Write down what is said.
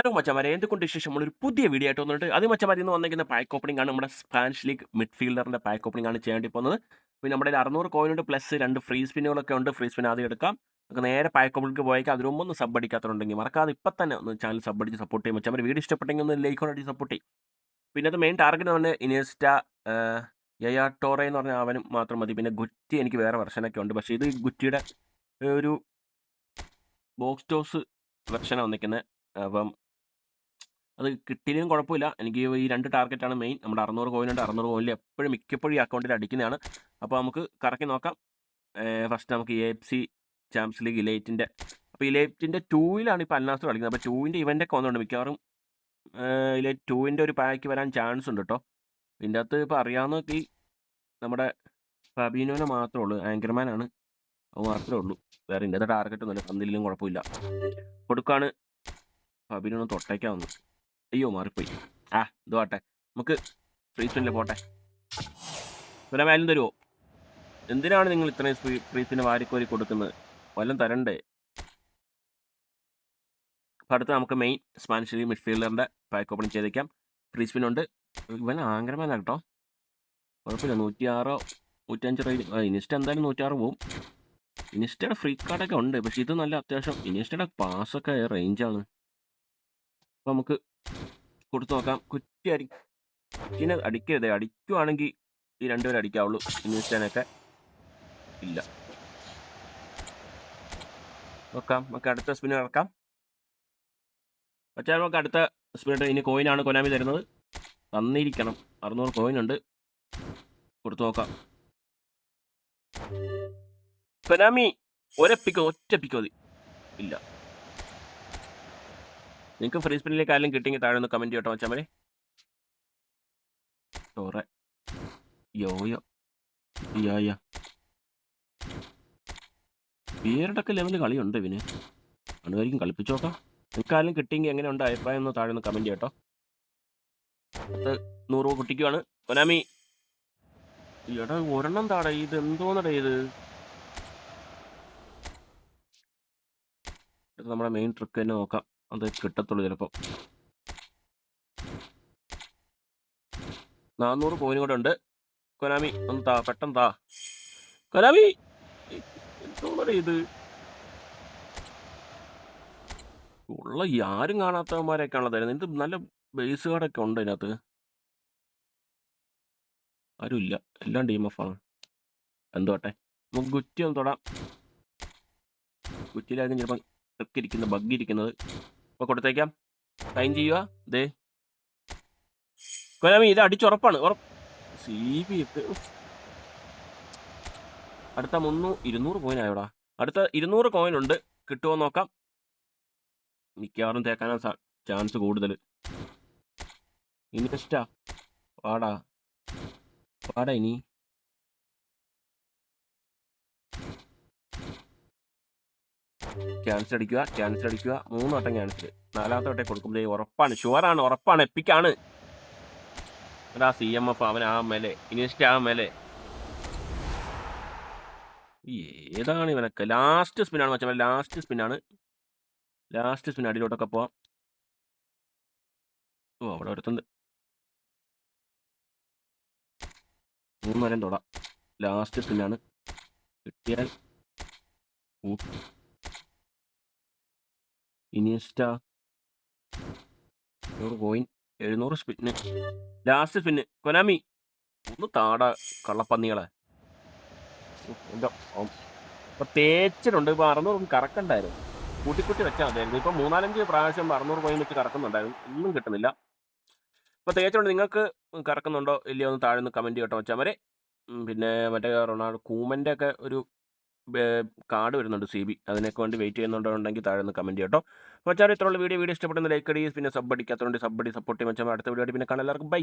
Hello മച്ചമാരെ എന്തുകൊണ്ട് ശേഷം നമ്മളൊരു പുതിയ വീഡിയോ ആയിട്ട് വന്നിട്ട് അത് മച്ചമാരി ഇന്ന് വന്നിരിക്കുന്ന പാക്ക് ഓപ്പണിംഗ് ആണ് നമ്മുടെ സ്പാനിഷ് ലീഗ് മിഡ്ഫീൽഡറിന്റെ പാക്ക് ഓപ്പണിംഗ് ആണ് ചെയ്യേണ്ടി പോകുന്നത്. പിന്നെ നമ്മുടെ അറുന്നൂറ് കോയിനുണ്ട് പ്ലസ് രണ്ട് ഫ്രീ സ്പിന്നുകളൊക്കെ ഉണ്ട്. ഫ്രീ സ്പിൻ ആദ്യം എടുക്കാം. നമുക്ക് നേരെ പാക്ക് ഓപ്പണിക്ക് പോയേക്കാം. അതിന് മുമ്പ് ഒന്ന് സബ് അടിക്കാത്തതുണ്ടെങ്കിൽ മറക്കാതെ ഇപ്പം തന്നെ ഒന്ന് ചാനൽ സബ് അടിച്ച് സപ്പോർട്ട് ചെയ്യും മച്ചമാർ വീഡിയോ ഇഷ്ടപ്പെട്ടെങ്കിൽ ഒന്ന് ലൈക്ക് അടിച്ച് സപ്പോർട്ട് ചെയ്യും. പിന്നെ അത് മെയിൻ ടാർഗറ്റ് തന്നെ ഇനിയസ്റ്റ യയാ ടോറെ എന്ന് പറഞ്ഞ അവനും മാത്രം മതി. പിന്നെ ഗുറ്റി എനിക്ക് വേറെ വെർഷനൊക്കെ ഉണ്ട്. പക്ഷേ ഇത് ഗുറ്റിയുടെ ഒരു ബോക്സ് ടോസ് വെർഷനാണ് വന്നിരിക്കുന്നത്. അപ്പം അത് കിട്ടിയതിനും കുഴപ്പമില്ല. എനിക്ക് ഈ രണ്ട് ടാർഗറ്റാണ് മെയിൻ നമ്മുടെ അറുന്നൂറ് കോയിനുണ്ട് അറുന്നൂറ് കോയിനിൽ എപ്പോഴും മിക്കപ്പോഴും ഈ അക്കൗണ്ടിൽ അടിക്കുന്നതാണ്. അപ്പോൾ നമുക്ക് കറക്കി നോക്കാം. ഫസ്റ്റ് നമുക്ക് A F C champs league ഇലേറ്റിന്റെ അപ്പോൾ ഇലേറ്റിന്റെ ടൂവിലാണ് ഇപ്പോൾ അൽനാസർ കളിക്കുന്നത്. അപ്പോൾ ടൂവിന്റെ ഇവന്റൊക്കെ വന്നുകൊണ്ട് മിക്കവാറും. ഇലേറ്റ് ടൂവിന്റെ ഒരു പാക്ക് വരാൻ ചാൻസ് ഉണ്ട് കേട്ടോ ഇതിന്റെ അകത്ത് ഇപ്പോൾ അറിയാവുന്ന ഈ നമ്മുടെ ഫബീനോനെ മാത്രമേ ഉള്ളൂ. ആങ്കർമാനാണ് അത് മാത്രമേ ഉള്ളൂ. വേറെ ഇതിന്റെ ടാർഗറ്റ് ഒന്നുമില്ല. പന്തിലും കുഴപ്പമില്ല. കൊടുക്കാണ് ഫബീനോന് തൊട്ടേക്കാ വന്നു അയ്യോ മാറിപ്പോയി. ആ ഇത് പോട്ടെ നമുക്ക് ഫ്രീ സ്പിന്നിൽ പോട്ടെ. പിന്നെ മേലും തരുമോ എന്തിനാണ് നിങ്ങൾ ഇത്രയും ഫ്രീ സ്പിന് വാരിക്കോരി കൊടുക്കുന്നത്? വല്ലതും തരണ്ടേ? അപ്പം അടുത്ത് നമുക്ക് മെയിൻ സ്പാനിഷ് മിഡ്ഫീൽഡറിന്റെ പാക്ക് ഓപ്പണിങ് ചെയ്തേക്കാം. ഫ്രീ ഉണ്ട്. ഇവൻ ആങ്കരമാനാണ് കേട്ടോ. കുഴപ്പമില്ല. നൂറ്റിയാറോ നൂറ്റഞ്ച് റേഞ്ച്. ഇനിസ്റ്റ എന്തായാലും നൂറ്റാറ് പോവും. ഇനിസ്റ്റയുടെ ഫ്രീ കാർഡൊക്കെ ഉണ്ട്. പക്ഷേ ഇത് നല്ല അത്യാവശ്യം. ഇനിസ്റ്റയുടെ പാസ്സൊക്കെ റേഞ്ചാണ് അപ്പോൾ നമുക്ക് കൊടുത്തു നോക്കാം. കുറ്റി അടി കുറ്റിനെ അടിക്കരുത്. അടിക്കുവാണെങ്കിൽ ഈ രണ്ടുപേരും അടിക്കാവുള്ളൂ. ഇനിസ്റ്റനൊക്കെ ഇല്ല. നോക്കാം. നമുക്ക് അടുത്ത സ്പിൻ ഇറക്കാം. പക്ഷേ നമുക്ക് അടുത്ത സ്പിൻ ഇനി കോയിനാണ് കൊനാമി തരുന്നത്. തന്നിരിക്കണം. അറുന്നൂറ് കോയിൻ ഉണ്ട് കൊടുത്തു നോക്കാം. കൊനാമി ഒരപ്പിക്കോ ഒറ്റപ്പിക്കോ മതി ഇല്ല. നിങ്ങൾക്ക് ഫ്രീ സ്പിന്നിലേക്ക് ആരെങ്കിലും കിട്ടിയെങ്കിൽ താഴെ ഒന്ന് കമന്റ് ചെയ്യട്ടോ മച്ചാമരെ ടോറെ യോയോ യാ. പേരുടെയൊക്കെ ലെവൽ കളിയുണ്ട് ഇവന്. അണുകാരിക്കും കളിപ്പിച്ചു നോക്കാം നിങ്ങൾക്ക് ആരെങ്കിലും കിട്ടിയെങ്കിൽ എങ്ങനെയുണ്ട് അഭിപ്രായം ഒന്ന് താഴെ ഒന്ന് കമന്റ് ചെയ്യട്ടോ. അത് നൂറ് രൂപ കുട്ടിക്കുവാണ് കൊനാമി എടാ ഒരെണ്ണം താടാ ഇത് എന്തോന്നടാ ഇത്? നമ്മുടെ മെയിൻ ട്രിക്ക് തന്നെ നോക്കാം. അത് കിട്ടത്തുള്ളൂ ചിലപ്പോൾ നാന്നൂറ് കോയിൻ കൂടെ ഉണ്ട്. കൊനാമി ഒന്ന് താ പെട്ടെന്ന് താ. കൊനാമി! ഇത്? ഉള്ള ആരും കാണാത്തവന്മാരെയൊക്കെയാണല്ലോ തരുന്നത്. ഇത് നല്ല ബേസ് കാർഡൊക്കെ ഉണ്ട് അതിനകത്ത്. ആരുമില്ല. എല്ലാം ടീം ഓഫ് ആണ്. എന്തോട്ടെ നമുക്ക് ഗുറ്റി ഒന്ന് തൊടാം. ഗുറ്റിയിലായിരിക്കും ചിലപ്പം ഇരിക്കുന്നത് ബഗ് ഇരിക്കുന്നത്. അപ്പോൾ കൊടുത്തേക്കാം. സൈൻ ചെയ്യുക. ദേ. കൊലാമി ഇത് അടിച്ചുറപ്പാണ്. ഉറപ്പ്. അടുത്ത മുന്നൂ ഇരുന്നൂറ് കോയിൻ ആയോടാ. അടുത്ത ഇരുന്നൂറ് കോയിൻ ഉണ്ട്. കിട്ടുമോ നോക്കാം. മിക്കവാറും തേക്കാനാ ചാൻസ് കൂടുതൽ ഇൻവെസ്റ്റാ പാടാ പാടാ ഇനി. ക്യാൻസൽ അടിക്കുക ക്യാൻസൽ അടിക്കുക. മൂന്ന് വട്ടം ക്യാൻസൽ നാലാമത്തെ വട്ടം കൊടുക്കുമ്പോൾ ഉറപ്പാണ്. ഷുവറാണ് ഉറപ്പാണ്. എപ്പിക്കാണ് എടാ സി എം എഫ് അവൻ ആ മേലെ. ഇനിസ്റ്റ് ആ മേലെ. ഏതാണ് ഇവനൊക്കെ? ലാസ്റ്റ് സ്പിന്നാണ് മച്ചാ ലാസ്റ്റ് സ്പിന്നാണ് ലാസ്റ്റ് സ്പിൻ അടിയിലോട്ടൊക്കെ പോവാം. ഓ അവിടെ ഒരുത്തുണ്ട് മൂന്ന് വരം തൊടാം. ലാസ്റ്റ് സ്പിന്നാണ് കിട്ടിയാൽ ഇനിയസ്റ്റ നൂറ് കോയിൻ എഴുന്നൂറ് സ്പിന്ന് ലാസ്റ്റ് സ്പിന്ന് കൊനാമി ഒന്ന് താട കള്ളപ്പന്നികളെ. ഇപ്പൊ തേച്ചിട്ടുണ്ട്. ഇപ്പൊ അറുന്നൂറ് കറക്കണ്ടായിരുന്നു. കൂട്ടിക്കുട്ടി വെച്ചാൽ മതിയായിരുന്നു. ഇപ്പൊ മൂന്നാലഞ്ച് പ്രാവശ്യം അറുന്നൂറ് കോയിൻ വെച്ച് കറക്കുന്നുണ്ടായിരുന്നു. ഒന്നും കിട്ടുന്നില്ല. ഇപ്പൊ തേച്ചിട്ടുണ്ട്. നിങ്ങൾക്ക് കറക്കുന്നുണ്ടോ? ഇല്ലയോ? ഒന്ന് താഴെ നിന്ന് കമന്റ് കേട്ടോ വെച്ചാൽ വരെ. പിന്നെ മറ്റേ റൊണാൾഡോ കൂമന്റെ ഒക്കെ ഒരു കാർഡ് വരുന്നുണ്ട് സി ബി. അതിനൊക്കെ വേണ്ടി വെയിറ്റ് ചെയ്യുന്നുണ്ടെങ്കിൽ താഴെ നിന്ന് കമന്റ് ചെയ്യട്ടോ മച്ചാർ ഇത്രയുള്ള വീഡിയോ. വീഡിയോ ഇഷ്ടപ്പെടുന്ന ലൈക്ക് അടി പിന്നെ സബ് അടിക്കാത്തതുകൊണ്ട് സബ് അടി സപ്പോർട്ട് മച്ചാൻ അടുത്ത വീഡിയോ പിന്നെ കാണാൻ എല്ലാവർക്കും ബൈ